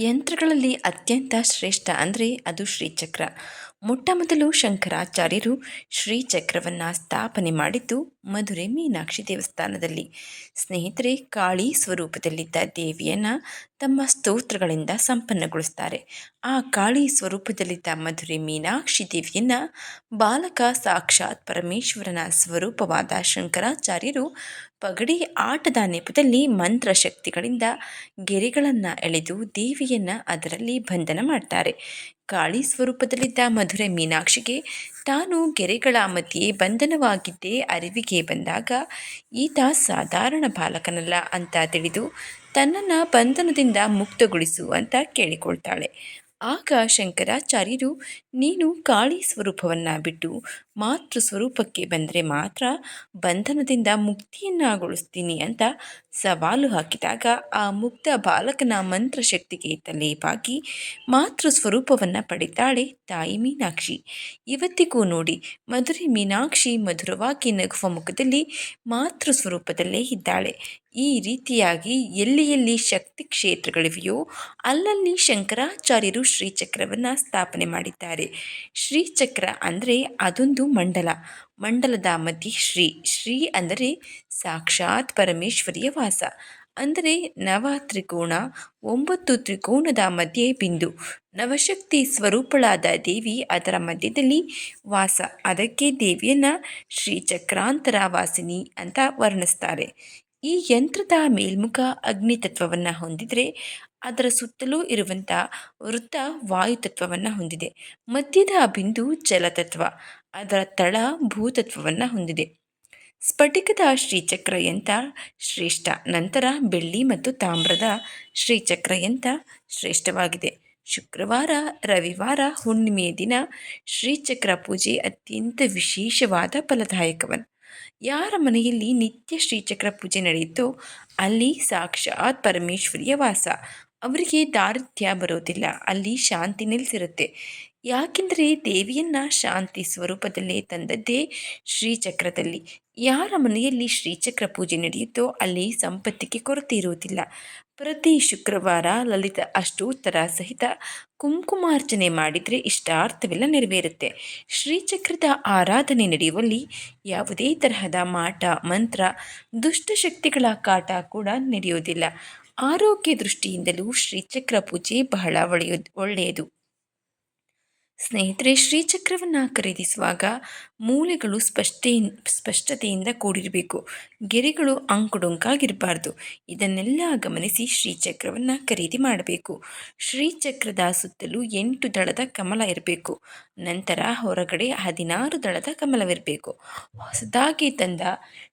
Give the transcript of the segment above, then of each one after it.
ಯಂತ್ರಗಳಲ್ಲಿ ಅತ್ಯಂತ ಶ್ರೇಷ್ಠ ಅಂದರೆ ಅದು ಶ್ರೀಚಕ್ರ. ಮೊಟ್ಟ ಮೊದಲು ಶಂಕರಾಚಾರ್ಯರು ಶ್ರೀಚಕ್ರವನ್ನು ಸ್ಥಾಪನೆ ಮಾಡಿದ್ದು ಮಧುರೆ ಮೀನಾಕ್ಷಿ ದೇವಸ್ಥಾನದಲ್ಲಿ. ಸ್ನೇಹಿತರೆ, ಕಾಳಿ ಸ್ವರೂಪದಲ್ಲಿದ್ದ ದೇವಿಯನ್ನು ತಮ್ಮ ಸ್ತೋತ್ರಗಳಿಂದ ಸಂಪನ್ನಗೊಳಿಸ್ತಾರೆ. ಆ ಕಾಳಿ ಸ್ವರೂಪದಲ್ಲಿದ್ದ ಮಧುರೆ ಮೀನಾಕ್ಷಿ ದೇವಿಯನ್ನು ಬಾಲಕ ಸಾಕ್ಷಾತ್ ಪರಮೇಶ್ವರನ ಸ್ವರೂಪವಾದ ಶಂಕರಾಚಾರ್ಯರು ಪಗಡಿ ಆಟದ ನೆಪದಲ್ಲಿ ಮಂತ್ರ ಶಕ್ತಿಗಳಿಂದ ಗೆರೆಗಳನ್ನು ಎಳೆದು ದೇವಿಯನ್ನು ಅದರಲ್ಲಿ ಬಂಧನ ಮಾಡ್ತಾರೆ. ಕಾಳಿ ಸ್ವರೂಪದಲ್ಲಿದ್ದ ಮಧುರೆ ಮೀನಾಕ್ಷಿಗೆ ತಾನು ಗೆರೆಗಳ ಮಧ್ಯೆ ಬಂಧನವಾಗಿದ್ದೇ ಅರಿವಿಗೆ ಬಂದಾಗ, ಈತ ಸಾಧಾರಣ ಬಾಲಕನಲ್ಲ ಅಂತ ತಿಳಿದು ತನ್ನನ್ನು ಬಂಧನದಿಂದ ಮುಕ್ತಗೊಳಿಸು ಅಂತ ಕೇಳಿಕೊಳ್ತಾಳೆ. ಆಗ ಶಂಕರಾಚಾರ್ಯರು ನೀನು ಕಾಳಿ ಸ್ವರೂಪವನ್ನು ಬಿಟ್ಟು ಮಾತೃ ಸ್ವರೂಪಕ್ಕೆ ಬಂದರೆ ಮಾತ್ರ ಬಂಧನದಿಂದ ಮುಕ್ತಿಯನ್ನಾಗೊಳಿಸ್ತೀನಿ ಅಂತ ಸವಾಲು ಹಾಕಿದಾಗ ಆ ಮುಕ್ತ ಬಾಲಕನ ಮಂತ್ರಶಕ್ತಿಗೆ ತಲೆಯಾಗಿ ಮಾತೃ ಸ್ವರೂಪವನ್ನು ಪಡಿತಾಳೆ ತಾಯಿ ಮೀನಾಕ್ಷಿ. ಇವತ್ತಿಗೂ ನೋಡಿ ಮಧುರೆ ಮೀನಾಕ್ಷಿ ಮಧುರವಾಗಿ ನಗುವ ಮುಖದಲ್ಲಿ ಮಾತೃ ಸ್ವರೂಪದಲ್ಲೇ ಇದ್ದಾಳೆ. ಈ ರೀತಿಯಾಗಿ ಎಲ್ಲಿ ಎಲ್ಲಿ ಶಕ್ತಿ ಕ್ಷೇತ್ರಗಳಿವೆಯೋ ಅಲ್ಲಲ್ಲಿ ಶಂಕರಾಚಾರ್ಯರು ಶ್ರೀಚಕ್ರವನ್ನು ಸ್ಥಾಪನೆ ಮಾಡಿದ್ದಾರೆ. ಶ್ರೀಚಕ್ರ ಅಂದರೆ ಅದೊಂದು ಮಂಡಲ. ಮಂಡಲದ ಮಧ್ಯೆ ಶ್ರೀ. ಶ್ರೀ ಅಂದರೆ ಸಾಕ್ಷಾತ್ ಪರಮೇಶ್ವರಿಯ ವಾಸ. ಅಂದರೆ ನವ ತ್ರಿಕೋಣ ಒಂಬತ್ತು ತ್ರಿಕೋಣದ ಮಧ್ಯೆ ಬಿಂದು. ನವಶಕ್ತಿ ಸ್ವರೂಪಳಾದ ದೇವಿ ಅದರ ಮಧ್ಯದಲ್ಲಿ ವಾಸ. ಅದಕ್ಕೆ ದೇವಿಯನ್ನು ಶ್ರೀಚಕ್ರಾಂತರ ವಾಸಿನಿ ಅಂತ ವರ್ಣಿಸ್ತಾರೆ. ಈ ಯಂತ್ರದ ಮೇಲ್ಮುಖ ಅಗ್ನಿ ತತ್ವವನ್ನು ಹೊಂದಿದರೆ ಅದರ ಸುತ್ತಲೂ ಇರುವಂಥ ವೃತ್ತ ವಾಯುತತ್ವವನ್ನು ಹೊಂದಿದೆ. ಮಧ್ಯದ ಬಿಂದು ಜಲತತ್ವ, ಅದರ ತಳ ಭೂತತ್ವವನ್ನು ಹೊಂದಿದೆ. ಸ್ಫಟಿಕದ ಶ್ರೀಚಕ್ರ ಯಂತ್ರ ಶ್ರೇಷ್ಠ, ನಂತರ ಬೆಳ್ಳಿ ಮತ್ತು ತಾಮ್ರದ ಶ್ರೀಚಕ್ರ ಯಂತ್ರ ಶ್ರೇಷ್ಠವಾಗಿದೆ. ಶುಕ್ರವಾರ, ರವಿವಾರ, ಹುಣ್ಣಿಮೆಯ ದಿನ ಶ್ರೀಚಕ್ರ ಪೂಜೆ ಅತ್ಯಂತ ವಿಶೇಷವಾದ ಫಲದಾಯಕವನ್ನು ಯಾರ ಮನೆಯಲ್ಲಿ ನಿತ್ಯ ಶ್ರೀಚಕ್ರ ಪೂಜೆ ನಡೆಯುತ್ತೋ ಅಲ್ಲಿ ಸಾಕ್ಷಾತ್ ಪರಮೇಶ್ವರಿಯ ವಾಸ. ಅವರಿಗೆ ದಾರಿದ್ರ್ಯ ಬರೋದಿಲ್ಲ, ಅಲ್ಲಿ ಶಾಂತಿ ನೆಲೆಸಿರುತ್ತೆ. ಯಾಕೆಂದರೆ ದೇವಿಯನ್ನು ಶಾಂತಿ ಸ್ವರೂಪದಲ್ಲೇ ತಂದದ್ದೇ ಶ್ರೀಚಕ್ರದಲ್ಲಿ. ಯಾರ ಮನೆಯಲ್ಲಿ ಶ್ರೀಚಕ್ರ ಪೂಜೆ ನಡೆಯುತ್ತೋ ಅಲ್ಲಿ ಸಂಪತ್ತಿಗೆ ಕೊರತೆ ಇರುವುದಿಲ್ಲ. ಪ್ರತಿ ಶುಕ್ರವಾರ ಲಲಿತ ಅಷ್ಟೋತ್ತರ ಸಹಿತ ಕುಂಕುಮಾರ್ಚನೆ ಮಾಡಿದರೆ ಇಷ್ಟಾರ್ಥವೆಲ್ಲ ನೆರವೇರುತ್ತೆ. ಶ್ರೀಚಕ್ರದ ಆರಾಧನೆ ನಡೆಯುವಲ್ಲಿ ಯಾವುದೇ ತರಹದ ಮಾಟ, ಮಂತ್ರ ದುಷ್ಟಶಕ್ತಿಗಳ ಕಾಟ ಕೂಡ ನಡೆಯುವುದಿಲ್ಲ ಆರೋಗ್ಯ ದೃಷ್ಟಿಯಿಂದಲೂ ಶ್ರೀಚಕ್ರ ಪೂಜೆ ಬಹಳ ಒಳ್ಳೆಯ ಒಳ್ಳೆಯದು. ಸ್ನೇಹಿತರೆ, ಶ್ರೀಚಕ್ರವನ್ನು ಖರೀದಿಸುವಾಗ ಮೂಲೆಗಳು ಸ್ಪಷ್ಟೆ, ಸ್ಪಷ್ಟತೆಯಿಂದ ಕೂಡಿರಬೇಕು. ಗೆರೆಗಳು ಅಂಕುಡೊಂಕಾಗಿರಬಾರ್ದು. ಇದನ್ನೆಲ್ಲ ಗಮನಿಸಿ ಶ್ರೀಚಕ್ರವನ್ನು ಖರೀದಿ ಮಾಡಬೇಕು. ಶ್ರೀಚಕ್ರದ ಸುತ್ತಲೂ ಎಂಟು ದಳದ ಕಮಲ ಇರಬೇಕು. ನಂತರ ಹೊರಗಡೆ ಹದಿನಾರು ದಳದ ಕಮಲವಿರಬೇಕು. ಹೊಸದಾಗಿ ತಂದ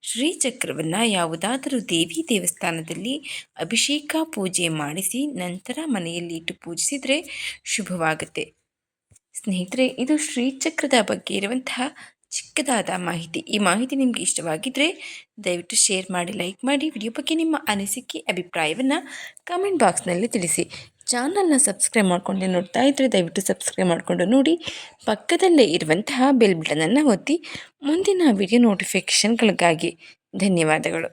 ಶ್ರೀಚಕ್ರವನ್ನು ಯಾವುದಾದರೂ ದೇವಿ ದೇವಸ್ಥಾನದಲ್ಲಿ ಅಭಿಷೇಕ ಪೂಜೆ ಮಾಡಿಸಿ ನಂತರ ಮನೆಯಲ್ಲಿ ಇಟ್ಟು ಪೂಜಿಸಿದರೆ ಶುಭವಾಗುತ್ತೆ. ಸ್ನೇಹಿತರೆ, ಇದು ಶ್ರೀಚಕ್ರದ ಬಗ್ಗೆ ಇರುವಂತಹ ಚಿಕ್ಕದಾದ ಮಾಹಿತಿ. ಈ ಮಾಹಿತಿ ನಿಮಗೆ ಇಷ್ಟವಾಗಿದ್ದರೆ ದಯವಿಟ್ಟು ಶೇರ್ ಮಾಡಿ, ಲೈಕ್ ಮಾಡಿ, ವಿಡಿಯೋ ಬಗ್ಗೆ ನಿಮ್ಮ ಅನಿಸಿಕೆ, ಅಭಿಪ್ರಾಯವನ್ನು ಕಾಮೆಂಟ್ ಬಾಕ್ಸ್ನಲ್ಲಿ ತಿಳಿಸಿ. ಚಾನಲ್ನ ಸಬ್ಸ್ಕ್ರೈಬ್ ಮಾಡಿಕೊಂಡು ನೋಡ್ತಾ ಇದ್ದರೆ ದಯವಿಟ್ಟು ಸಬ್ಸ್ಕ್ರೈಬ್ ಮಾಡಿಕೊಂಡು ನೋಡಿ, ಪಕ್ಕದಲ್ಲೇ ಇರುವಂತಹ ಬೆಲ್ ಬಟನನ್ನು ಒತ್ತಿ ಮುಂದಿನ ವಿಡಿಯೋ ನೋಟಿಫಿಕೇಷನ್ಗಳಿಗಾಗಿ ಧನ್ಯವಾದಗಳು.